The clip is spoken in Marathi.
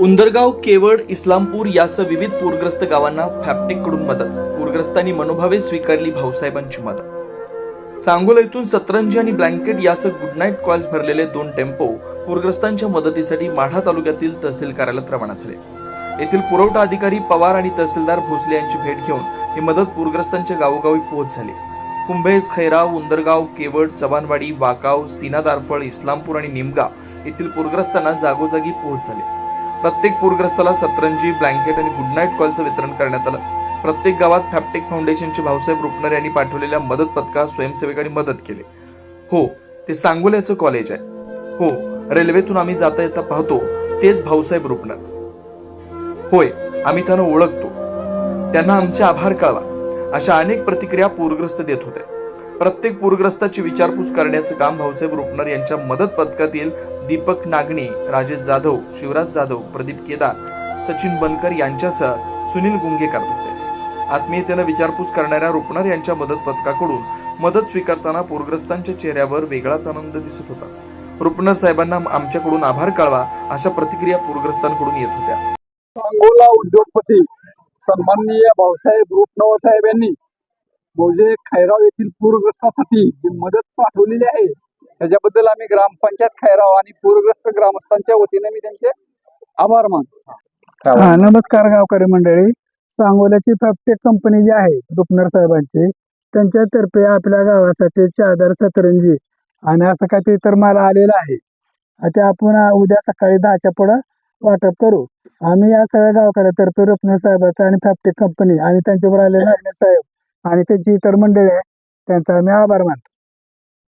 उंदरगाव केवळ इस्लामपूर यासह विविध पूरग्रस्त गावांना फॅप्टिककडून मदत. पूरग्रस्तांनी मनोभावे स्वीकारली भाऊसाहेबांची मदत. सांगोला येथून सतरंजी आणि ब्लँकेट यासह गुड नाईट कॉल्स भरलेले दोन टेम्पो पूरग्रस्तांच्या मदतीसाठी माढा तालुक्यातील तहसील कार्यालयात रवाना झाले. येथील पुरवठा अधिकारी पवार आणि तहसीलदार भोसले यांची भेट घेऊन ही मदत पूरग्रस्तांच्या गावोगावी पोहोच झाली. कुंभेस खैराव उंदरगाव केवळ चव्हाणवाडी वाकाव सीना दारफळ इस्लामपूर आणि निमगाव येथील पूरग्रस्तांना जागोजागी पोहोच झाली. प्रत्येक पूरग्रस्ताला सतरंजी ब्लँकेट आणि गुड नाईट कॉलचं वितरण करण्यात आलं. प्रत्येक गावात फॅप्टेक फाउंडेशनचे भाऊसाहेब रुपनर यांनी पाठवलेल्या मदत पथकात स्वयंसेवकांनी मदत केली. हो ते सांगोल्याचं कॉलेज आहे. हो रेल्वेतून आम्ही जाता येता पाहतो तेच भाऊसाहेब रुपनर. होय आम्ही त्यांना ओळखतो. त्यांना आमचे आभार कळवा अशा अनेक प्रतिक्रिया पूरग्रस्त देत होते. प्रत्येक पूरग्रस्ताची विचारपूस करण्याचं काम भाऊसाहेब रुपनर यांच्या मदत पथकातील दीपक नागणे राजेश जाधव शिवराज जाधव प्रदीप केदार सचिन बनकर यांच्यासह सुनील गुंगेकर होते. आत्मीयतेनं विचारपूस करणाऱ्या रुपणार यांच्या मदत पथकाकडून मदत स्वीकारताना पूरग्रस्तांच्या चेहऱ्यावर वेगळाच आनंद दिसत होता. रुपनर साहेबांना आमच्याकडून आभार कळवा अशा प्रतिक्रिया पूरग्रस्तांकडून येत होत्या. सांगोला उद्योगपती सन्माननीय भाऊसाहेब रूपनवर साहेब यांनी मौजे खैराव येथील पूरग्रस्तासाठी जी मदत पाठवलेली आहे त्याच्याबद्दल आम्ही ग्रामपंचायत खैराव आणि पूरग्रस्त ग्रामस्थांच्या वतीने मी त्यांचे आभार मानतो. हा नमस्कार गावकरी मंडळी. सांगोल्याची फॅप्टेक कंपनी जी आहे रुपनर साहेबांची त्यांच्यातर्फे आपल्या गावासाठी चादर सतरंजी आणि असं काही ते तर मला आलेलं आहे. आ ते आपण उद्या सकाळी दहाच्या पुढं वाटप करू. आम्ही या सगळ्या गावकऱ्यातर्फे रुपनर साहेबाचा आणि फॅप्टेक कंपनी आणि त्यांच्यावर आलेले साहेब आणि त्यांची इतर मंडळी आहे त्यांचा आम्ही आभार मानतो.